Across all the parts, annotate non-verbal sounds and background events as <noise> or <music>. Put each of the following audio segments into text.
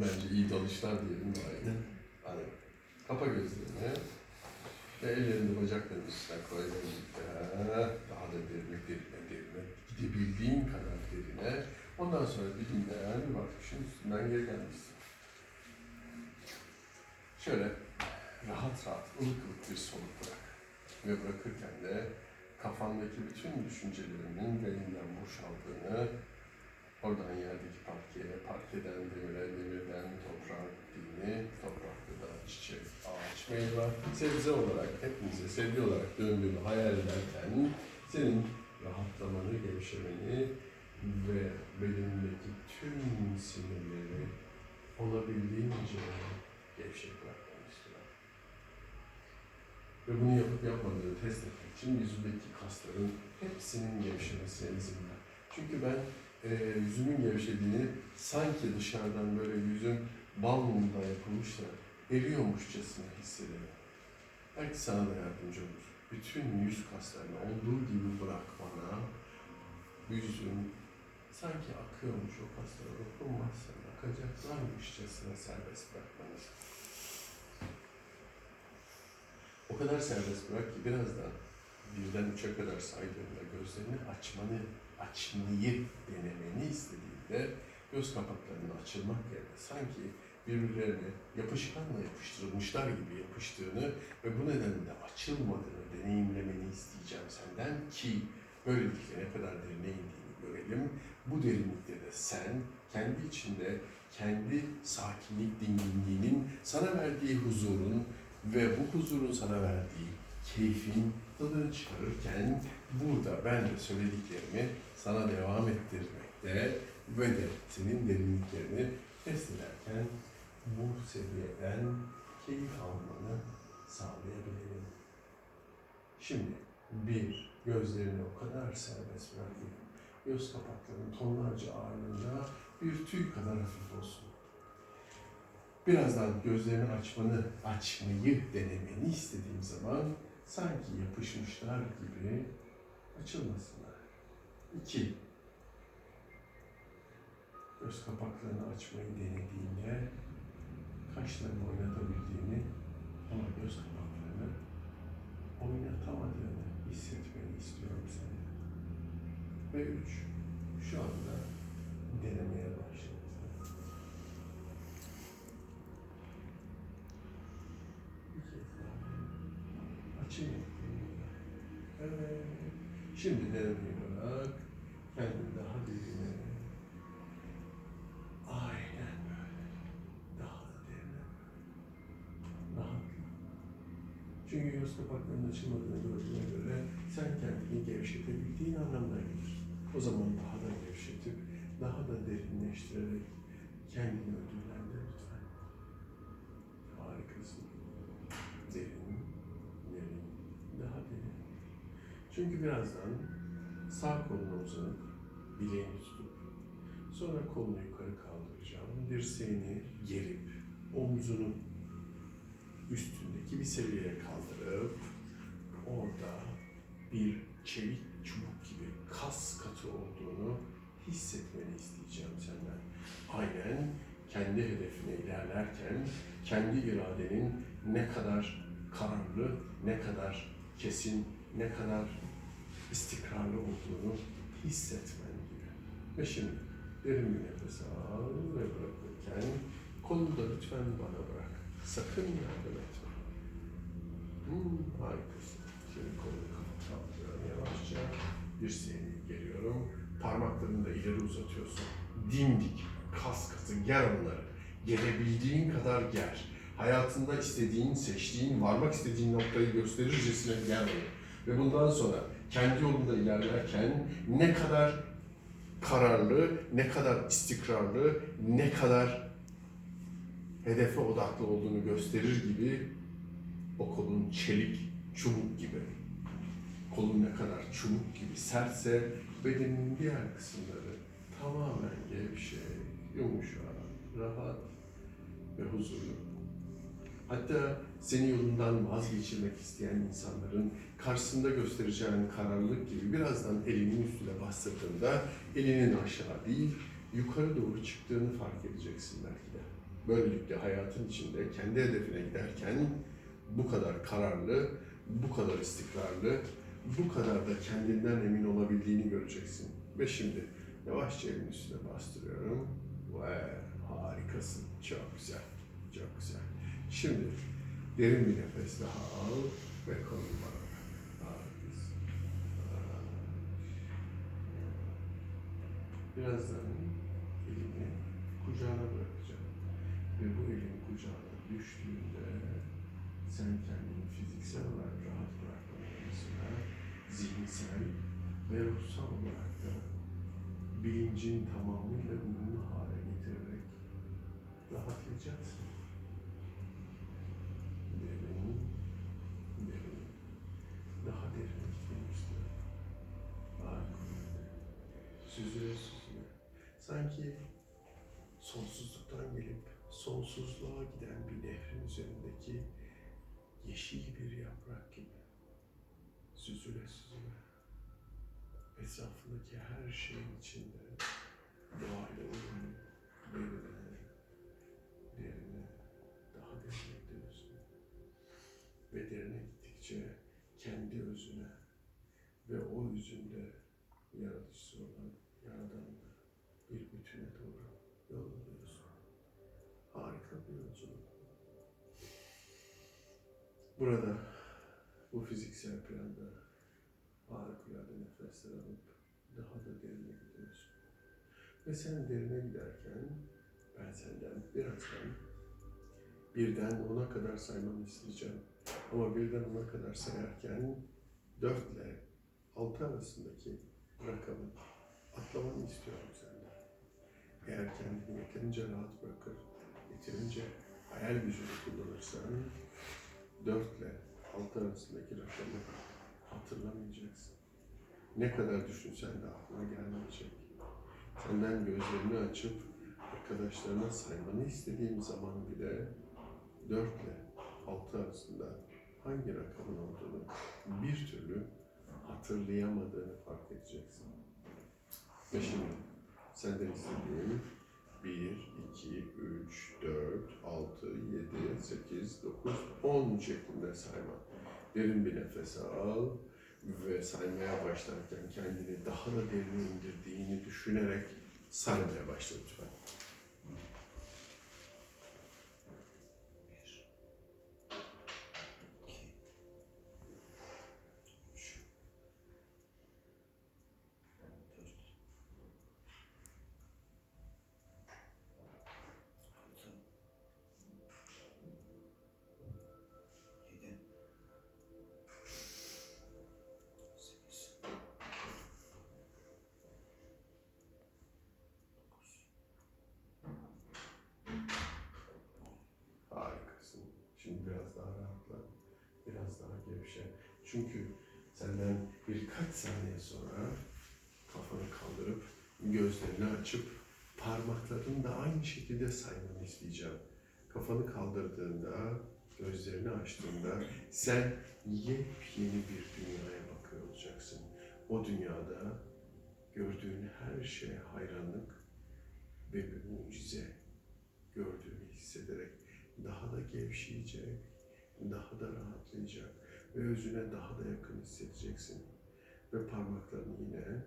Bence iyi dalışlar diyelim daha iyi. Hadi. Kapa gözlerini. Ve ellerini bacaklarının üstüne koy. Daha da derine, derine, derine. Gidebildiğin kadar derine. Ondan sonra dibinden bir bakmışsın üstünden geri gelmişsin. Şöyle rahat rahat, ılık ılık bir soluk bırak. Ve bırakırken de kafandaki bütün düşüncelerinin beyninden boşaldığını, oradan yerdeki parkeye, parkeden demire, demirden toprağa gittiğini, toprakta da çiçek, ağaç, meyve, sebze olarak hepimize sevgi olarak döndüğünü hayal ederken senin rahatlamanı, gevşemeni ve bedenindeki tüm sinirleri olabildiğince gevşek bırakmanı istiyorum. Ve bunu yapıp yapmadığını test etmek için yüzündeki kasların hepsinin gevşemesine izin ver. Çünkü ben e, yüzümün gevşediğini sanki dışarıdan böyle yüzüm bal mumda yapılmış da eriyormuşçasına hissederim. Belki sana da yardımcı olur. Bütün yüz kaslarını olduğu gibi bırak bana. Yüzün sanki akıyormuş o kaslara dokunmazsan akacaklarmışçasına serbest bırakmanı O kadar serbest bırak ki birazdan birden üçe kadar saydığımda gözlerini açmanı, açmayı denemeni istediğinde göz kapaklarının açılmak yerine sanki birbirlerine yapışkanla yapıştırılmışlar gibi yapıştığını ve bu nedenle açılmadığını deneyimlemeni isteyeceğim senden ki böylelikle ne kadar derine indiğini görelim. Bu derinlikte de sen kendi içinde kendi sakinlik dinginliğinin sana verdiği huzurun ve bu huzurun sana verdiği keyfin tadını çıkarırken burada ben de söylediklerimi sana devam ettirmekte ve de senin derinliklerini test bu seviyeden keyif almanı sağlayabilirim. Şimdi bir, gözlerini o kadar serbest bırakın. Göz kapaklarının tonlarca ağırlığında bir tüy kadar hafif olsun. Birazdan gözlerini açmanı, açmayı denemeni istediğim zaman sanki yapışmışlar gibi açılmasın. 2. Göz kapaklarını açmayı denediğinde kaşlarını oynatabildiğini ama göz kapaklarını oynatamadığını hissetmeni istiyorum senden. Ve üç, şu anda denemeye başladım. Açayım. Evet. Şimdi denemeye göz kapaklarının açılmadığını gördüğüne göre sen kendini gevşetebildiğin anlamına gelir. O zaman daha da gevşetip, daha da derinleştirerek kendini ödüllendir lütfen. Harikasın. Derin, derin, daha derin. Çünkü birazdan sağ kolunu uzanıp bileğini tutup sonra kolunu yukarı kaldıracağım. Dirseğini gerip omzunu üstündeki bir seviyeye kaldırıp orada bir çelik çubuk gibi kas katı olduğunu hissetmeni isteyeceğim senden. Aynen kendi hedefine ilerlerken kendi iradenin ne kadar kararlı, ne kadar kesin, ne kadar istikrarlı olduğunu hissetmen gibi. Ve şimdi derin bir nefes al ve bırakırken kolunu da lütfen bana bırak. Sakın yardım etme. Hmm, harikasın. Şimdi kolunu kaldırıyorum yavaşça. Dirseğini geriyorum. Parmaklarını da ileri uzatıyorsun. Dimdik, kas katı, ger onları. Gelebildiğin kadar ger. Hayatında istediğin, seçtiğin, varmak istediğin noktayı gösterircesine ger onu. Ve bundan sonra kendi yolunda ilerlerken ne kadar kararlı, ne kadar istikrarlı, ne kadar hedefe odaklı olduğunu gösterir gibi o kolun çelik, çubuk gibi. Kolun ne kadar çubuk gibi sertse bedenin diğer kısımları tamamen gevşek, yumuşak, rahat ve huzurlu. Hatta seni yolundan vazgeçirmek isteyen insanların karşısında göstereceğin kararlılık gibi birazdan elinin üstüne bastırdığında elinin aşağı değil yukarı doğru çıktığını fark edeceksin belki. Böylelikle hayatın içinde kendi hedefine giderken bu kadar kararlı, bu kadar istikrarlı, bu kadar da kendinden emin olabildiğini göreceksin. Ve şimdi yavaşça elin üstüne bastırıyorum. Ve harikasın. Çok güzel. Çok güzel. Şimdi derin bir nefes daha al ve kolun bana. Harikasın. Birazdan elini kucağına bırakacağım. Ve bu elin kucağına düştüğünde sen kendini fiziksel olarak rahat sıra zihinsel ve ruhsal olarak da bilincin tamamıyla uyumlu hale getirerek rahatlayacaksın. Derin, derin, daha derin istiyorum. Harikulade. Süzüle süzüle. Sanki gelip sonsuzluğa giden bir nehrin üzerindeki yeşil bir yaprak gibi. Süzüle süzüle. Etrafındaki her şeyin içinde doğayla uyumlu, derine, derine, daha derine gidiyorsun. Ve derine gittikçe kendi özüne ve o özünde yaratıcısı olan Burada bu fiziksel planda harikulade nefesler alıp daha da derine gidiyorsun. Ve sen derine giderken ben senden birazdan birden ona kadar saymanı isteyeceğim. Ama birden ona kadar sayarken dörtle altı arasındaki rakamı atlamanı istiyorum senden. Eğer kendini yeterince rahat bırakır, yeterince hayal gücünü kullanırsan dörtle altı arasındaki rakamı hatırlamayacaksın. Ne kadar düşünsen de aklına gelmeyecek. Senden gözlerini açıp arkadaşlarına saymanı istediğim zaman bile dörtle altı arasında hangi rakamın olduğunu bir türlü hatırlayamadığını fark edeceksin. Ve şimdi senden istediğim 1, 2, 3, 4, 6, 7, 8, 9, 10 şeklinde sayma. Derin bir nefes al ve saymaya başlarken kendini daha da derine indirdiğini düşünerek saymaya başla lütfen. Daha gevşe. Çünkü senden birkaç saniye sonra kafanı kaldırıp gözlerini açıp parmaklarını da aynı şekilde saymanı isteyeceğim. Kafanı kaldırdığında, gözlerini açtığında sen yepyeni bir dünyaya bakıyor olacaksın. O dünyada gördüğün her şeye hayranlık ve bir mucize gördüğünü hissederek daha da gevşeyecek, daha da rahatlayacak ve özüne daha da yakın hissedeceksin. Ve parmaklarını yine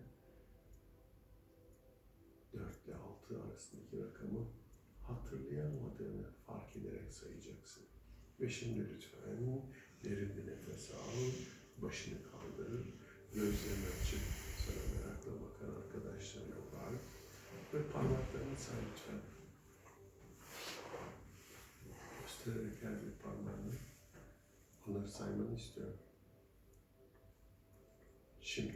4 ile 6 arasındaki rakamı hatırlayamadığını fark ederek sayacaksın. Ve şimdi lütfen derin bir nefes al, başını kaldır, gözlerini açıp sana merakla bakan arkadaşlarına bak ve parmaklarını say lütfen. göstererek her bir onları saymanı istiyorum. Şimdi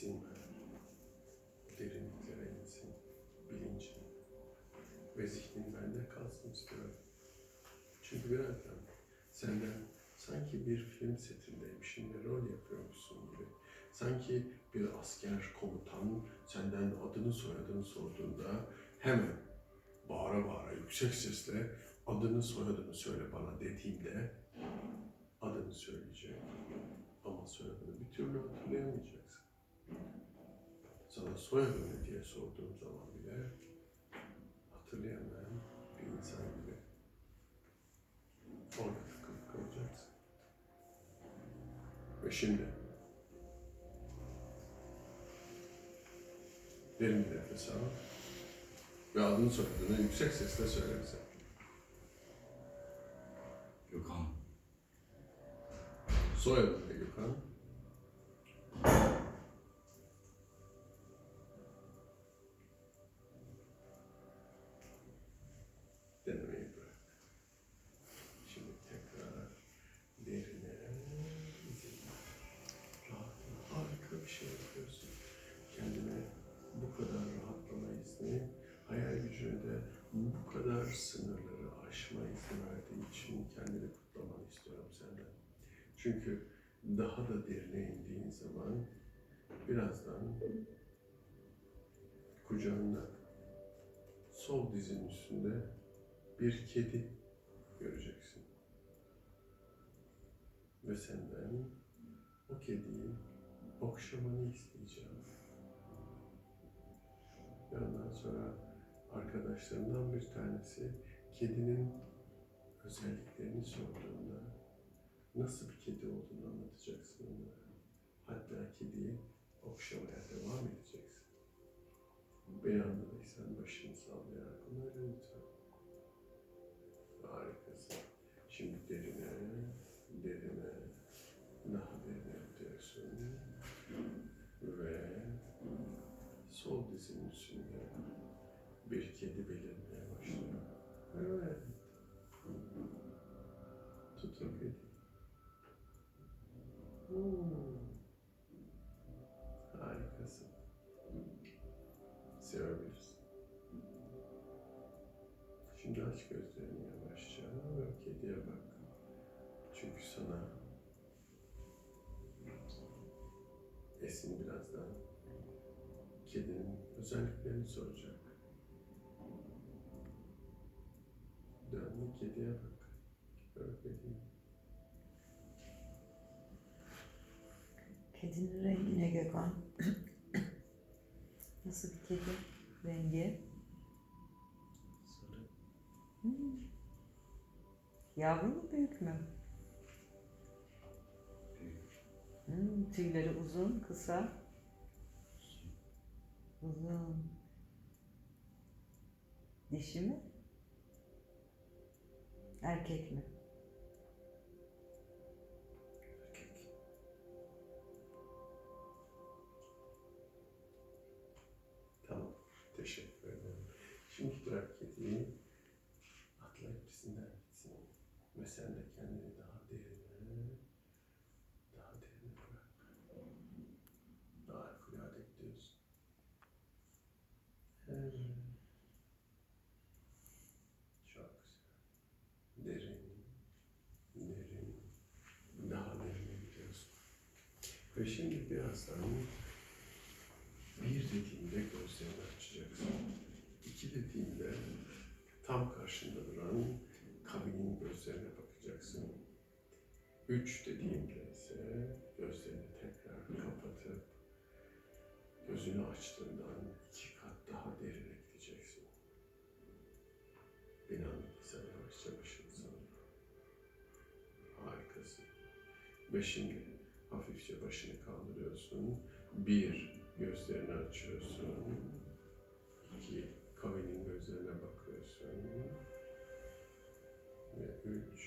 insin, e, derinliklere insin, bilinç ve zihnin bende kalsın istiyorum. Çünkü birazdan senden sanki bir film setindeymişsin ve rol yapıyormuşsun gibi. Sanki bir asker, komutan senden adını soyadını sorduğunda hemen bağıra bağıra yüksek sesle adını soyadını söyle bana dediğimde adını söyleyecek ama soyadını bir türlü hatırlayamayacaksın. Sana soyadını diye sorduğum zaman bile hatırlayamayan bir insan gibi orada takılıp kalacaksın. Ve şimdi derin bir nefes al ve adını soyadını yüksek sesle söyle bize. Gökhan. Soyadını Gökhan. Çünkü daha da derine indiğin zaman birazdan kucağında sol dizin üstünde bir kedi göreceksin. Ve senden o kediyi okşamanı isteyeceğim. Ondan sonra arkadaşlarımdan bir tanesi kedinin özelliklerini sorduğunda nasıl bir kedi olduğunu anlatacaksın onlara. Hatta kediyi okşamaya devam edeceksin. Beni anladıysan başını sallayarak öyle lütfen. Harikasın. Şimdi derine, derine, daha derine gidiyorsun. Ve sol dizinin gözlerini yavaşça ve kediye bak. Çünkü sana Esin birazdan kedinin özelliklerini soracak. Dön kediye bak. Kediyi. Kedinin rengi ne Gökhan? <coughs> Nasıl bir kedi rengi? Sarı. Hmm. Yavru mu büyük mü? Hmm, tüyleri uzun, kısa. Uzun. Dişi mi? Erkek mi? Erkek. Tamam. Teşekkür ederim. Şimdi bırak kediyi. Ve sen 3 dediğimde ise gözlerini tekrar kapatıp gözünü açtığından iki kat daha derine gideceksin. İnan sen yavaşça başını sana. Harikasın. Ve şimdi hafifçe başını kaldırıyorsun. Bir, gözlerini açıyorsun. İki, kavinin gözlerine bakıyorsun. Ve üç,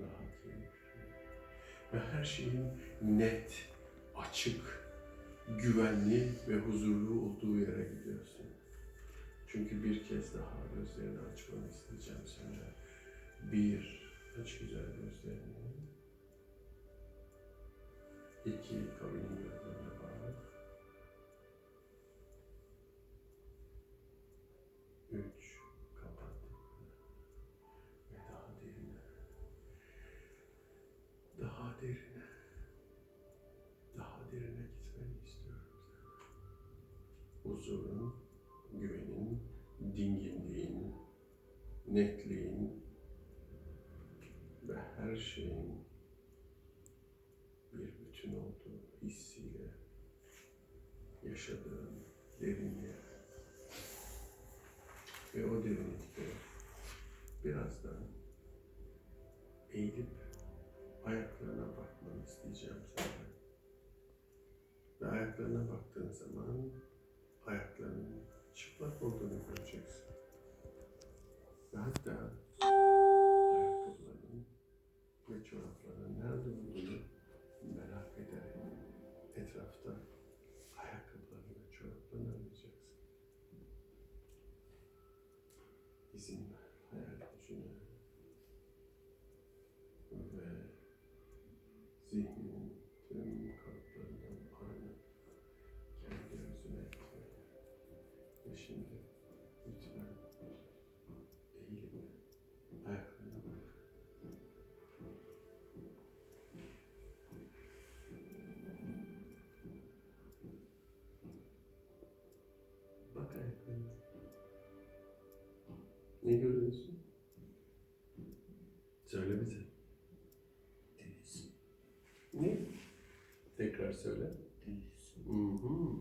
daha keyifli. Ve her şeyin net, açık, güvenli ve huzurlu olduğu yere gidiyorsun. Çünkü bir kez daha gözlerini açmanı isteyeceğim senden. Bir, aç güzel gözlerini. İki, kabinin gözlerine Daha derine. Daha derine gitmeni istiyorum senden. Huzurun, güvenin, dinginliğin, netliğin baktığın zaman ayaklarının çıplak olduğunu göreceksin. Ve hatta ayakkabılarının ve çoraplarının nerede olduğunu merak ederek etrafta ayakkabılarını ve çoraplarını arayacaksın. İzin ver Ayaklarına. Ne görüyorsun? Söyle bize. Deniz. Ne? Tekrar söyle. Deniz. Hı hı.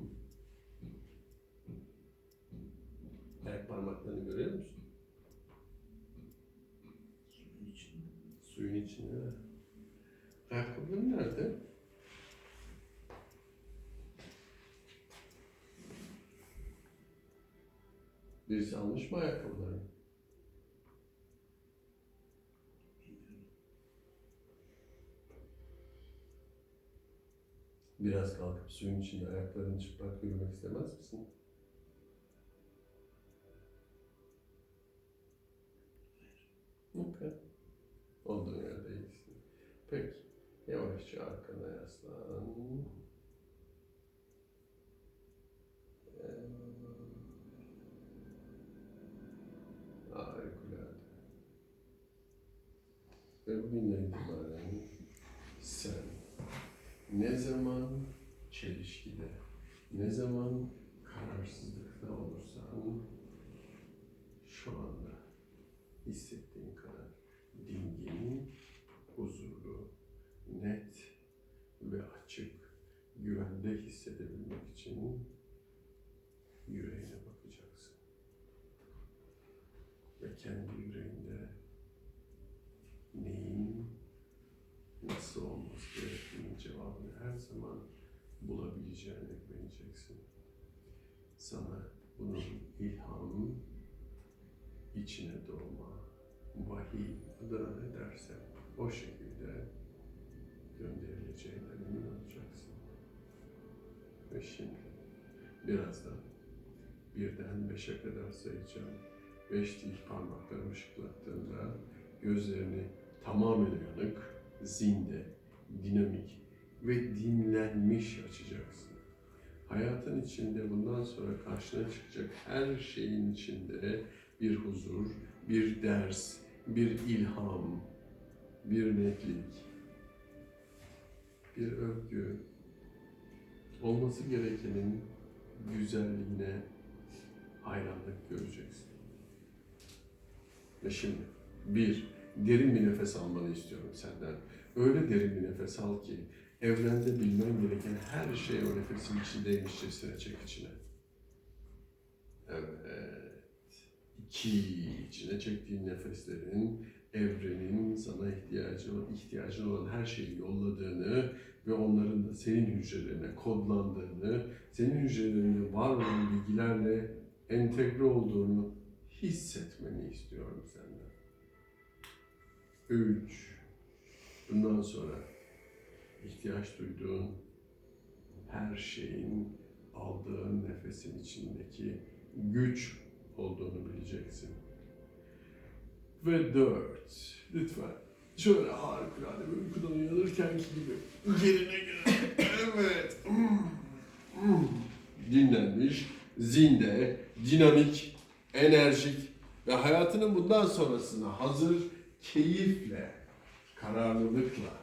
Ayak parmaklarını görüyor musun? Suyun içinde. Suyun içinde. Ayakkabıların nerede? Birisi almış mı ayakkabılarını? Bilmiyorum. Biraz kalkıp suyun içinde ayaklarını çıplak yürümek istemez misin? Okey. Olduğun yerde iyisin. Peki. Yavaşça arkana yaslan. Ee, Harikulade. Ve bugünden itibaren sen ne zaman çelişkide, ne zaman kararsızlıkta olursan şu anda hissettiğin kadar dingin, huzurlu, net ve açık, güvende hissedebilmek için yüreğine bakacaksın. Ve kendi yüreğinde neyin nasıl olması gerektiğinin cevabını her zaman bulabileceğine güveneceksin. Sana bunun ilham, içine doğma, vahiy adına ne dersen o şekilde gönderileceğinden emin olacaksın. Ve şimdi birazdan birden beşe kadar sayacağım. Beş değil parmaklarımı ışıklattığımda gözlerini tamamen uyanık, zinde, dinamik ve dinlenmiş açacaksın. Hayatın içinde bundan sonra karşına çıkacak her şeyin içinde bir huzur, bir ders, bir ilham, bir netlik, bir övgü, olması gerekenin güzelliğine hayranlık göreceksin. Ve şimdi bir, derin bir nefes almanı istiyorum senden. Öyle derin bir nefes al ki evrende bilmen gereken her şey o nefesin içindeymişçesine çek içine. Evet. İki, içine çektiğin nefeslerin evrenin sana ihtiyacı ihtiyacın olan her şeyi yolladığını ve onların da senin hücrelerine kodlandığını, senin hücrelerinde var olan bilgilerle entegre olduğunu hissetmeni istiyorum senden. Üç, bundan sonra ihtiyaç duyduğun her şeyin aldığın nefesin içindeki güç olduğunu bileceksin. Ve dört. Lütfen. Şöyle harikulade bir uykudan uyanırken ki gibi. Gerine gerine evet. Hmm. Hmm. Dinlenmiş, zinde, dinamik, enerjik ve hayatının bundan sonrasına hazır keyifle, kararlılıkla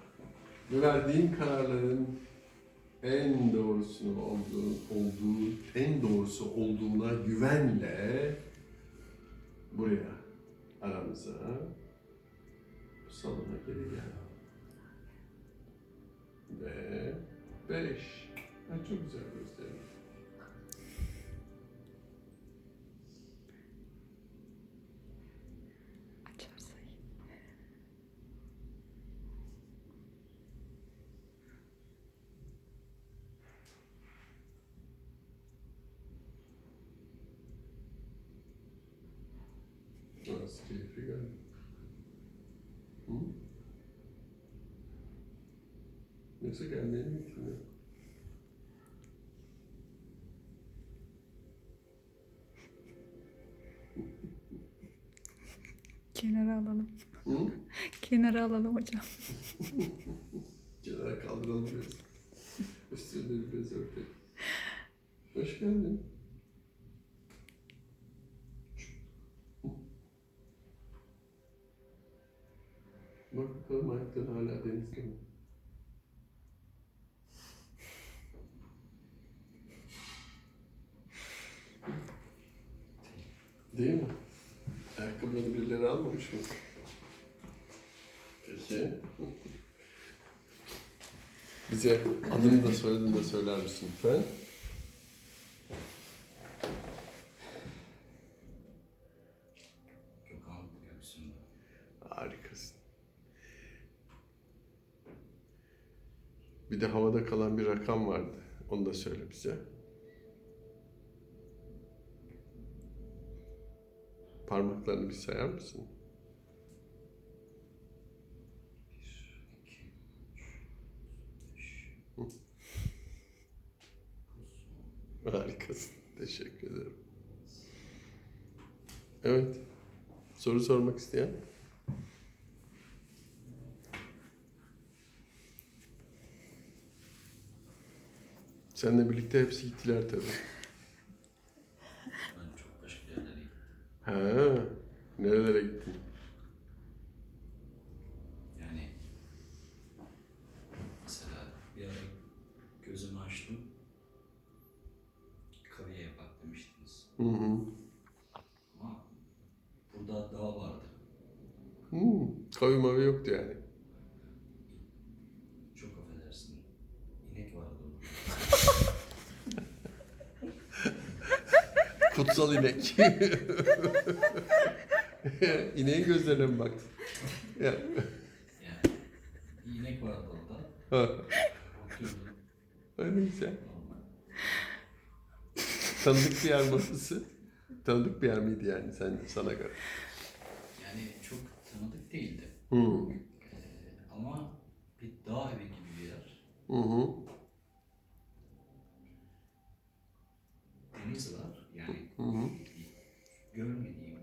verdiğin kararların en doğrusunu olduğu, olduğu, en doğrusu olduğuna güvenle buraya aramıza bu salona geri gel. Ve beş. Ha, çok güzel gösteriyor. Nasıl keyifli geldi? Hı? Yoksa gelmeye mi gittin? Kenara alalım. Hı? Kenara alalım hocam. <laughs> Kenara kaldıralım biraz. Üstünde biraz örtelim. Hoş geldin. Bak bakalım ayakların hala denizde mi? Değil mi? Ayakkabıları birileri almamış mı? Peki. Bize adını da soyadını da söyler misin lütfen? Harikasın. Bir de havada kalan bir rakam vardı. Onu da söyle bize. Parmaklarını bir sayar mısın? <laughs> Harikasın. Teşekkür ederim. Evet. Soru sormak isteyen? Seninle birlikte hepsi gittiler tabii. Ben çok başka yerlere gittim. Ha, nerelere gittin? Yani mesela bir ara gözümü açtım. Kaviyeye bak demiştiniz. Hı hı. Ama burada dağ vardı. Hmm, kavi mavi yoktu yani. Çok affedersin. İnek vardı orada. <laughs> İneğin gözlerine mi baktın? Ya. Yani inek vardı orada. Ha, Bakıyordum. öyle güzel. Normal. Tanıdık bir yer burası. Tanıdık bir yer miydi yani sen, sana göre? Yani çok tanıdık değildi. Hı. Ee, ama bir dağ evi gibi bir yer. Hı hı. Deniz var. Yani Hı hı. Görmediğim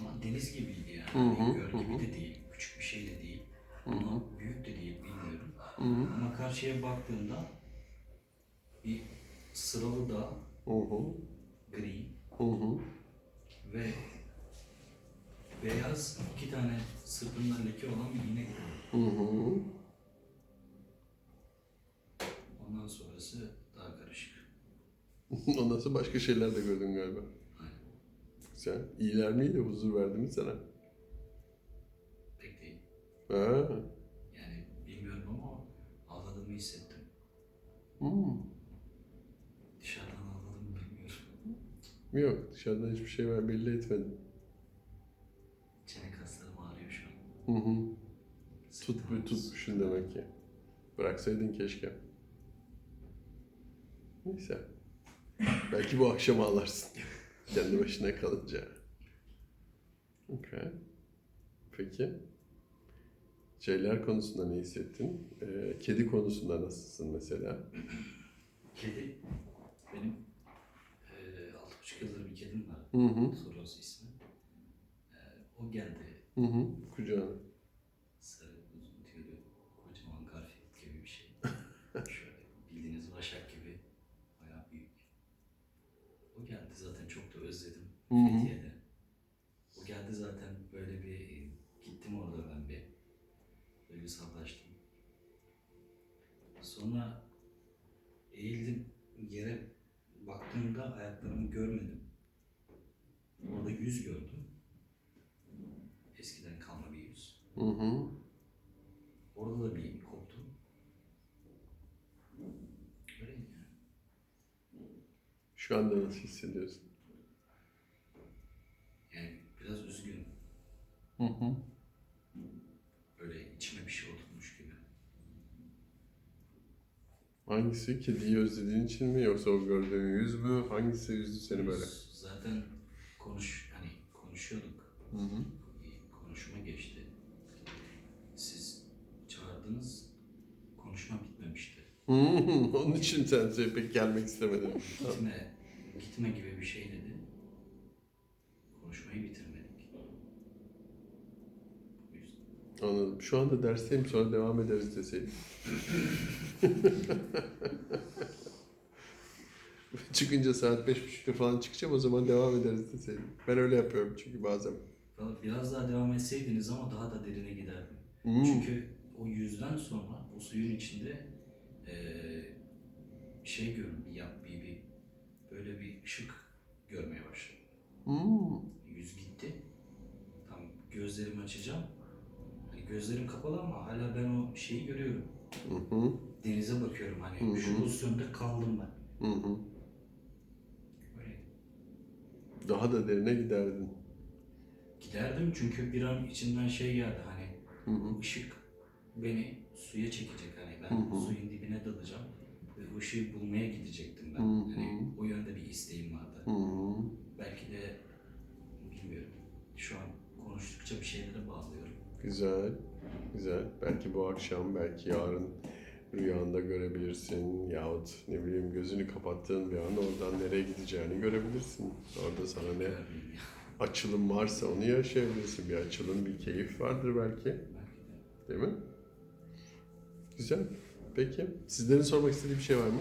ama deniz gibiydi yani. Hı hı, Göl gibi hı. de değil, küçük bir şey de değil. Hı hı. Ama büyük de değil bilmiyorum. Hı hı. Ama karşıya baktığımda bir sıralı dağ, Hı hı. gri Hı hı. ve beyaz iki tane sırtında leke olan bir inek. Hı hı. Ondan sonrası daha karışık. <laughs> Ondan sonra başka şeyler de gördün galiba. Güzel. İyiler miydi? Huzur verdi mi sana? Pek değil. Ha. Yani bilmiyorum ama ağladığımı hissettim. Hmm. Dışarıdan ağladım mı bilmiyorum. Yok dışarıdan hiçbir şey ben belli etmedim. Çene kaslarım ağrıyor şu an. Hı hı. Tut, tutmuşsun demek ki. Bıraksaydın keşke. Neyse. Belki bu akşam ağlarsın. <laughs> Kendi başına kalınca. Okay. Peki. Şeyler konusunda ne hissettin? Ee, kedi konusunda nasılsın mesela? Kedi. Benim eee altı buçuk yıldır bir kedim var. Hı hı. Soros ismi. Eee, o geldi. Hı hı. Kucağına. Sarı uzun tüylü kocaman Garfield gibi bir şey. Şöyle bildiğiniz vaşak gibi. Bayağı büyük. Fethiye'de. O geldi zaten böyle bir gittim orada ben bir duygusallaştım. Sonra eğildim yere baktığımda ayaklarımı görmedim. Orada yüz gördüm. Eskiden kalma bir yüz. Hı hı. Orada da bir koptum. Öyleydi yani. Şu anda nasıl hissediyorsun? Yani biraz üzgünüm. Hı hı. Böyle içime bir şey oturmuş gibi. Hangisi? Kediyi özlediğin için mi yoksa o gördüğün yüz mü? Hangisi üzdü seni böyle? Zaten konuş hani konuşuyorduk. Hı hı. Konuşma geçti. Siz çağırdınız. Konuşma bitmemişti. Hı hı. Onun için sen şey pek gelmek istemedin. Gitme, gitme gibi bir şey dedi. Konuşmayı bitirmedik. Bu yüzden. Anladım. Şu anda dersteyim sonra devam ederiz deseydim. <laughs> Çıkınca saat beş buçukta falan çıkacağım o zaman devam ederiz deseydim. Ben öyle yapıyorum çünkü bazen. Biraz daha devam etseydiniz ama daha da derine giderdim. Hmm. Çünkü o yüzden sonra o suyun içinde eee, şey gördüm, bir, yap, bir, bir böyle bir ışık görmeye başladım. Hmm. Yüz gitti. Tam gözlerimi açacağım. Gözlerim kapalı ama hala ben o şeyi görüyorum. Hı hı. Denize bakıyorum Hı hani hı. şu pozisyonda kaldım ben. Hı hı. Böyle Daha da derine giderdin. giderdim çünkü bir an içinden şey geldi hani Hı hı. ışık beni suya çekecek hani ben Hı hı. suyun dibine dalacağım ve o ışığı bulmaya gidecektim ben. Hı hı. Hani o yönde bir isteğim vardı. Hı hı. Belki de bilmiyorum. Şu an konuştukça bir şeylere bağlıyorum. Güzel. Güzel. Belki bu akşam, belki yarın rüyanda görebilirsin. Yahut ne bileyim gözünü kapattığın bir an oradan nereye gideceğini görebilirsin. Orada sana ne açılım varsa onu yaşayabilirsin. Bir açılım, bir keyif vardır belki. Belki de. Değil mi? Güzel. Peki. Sizlerin sormak istediği bir şey var mı?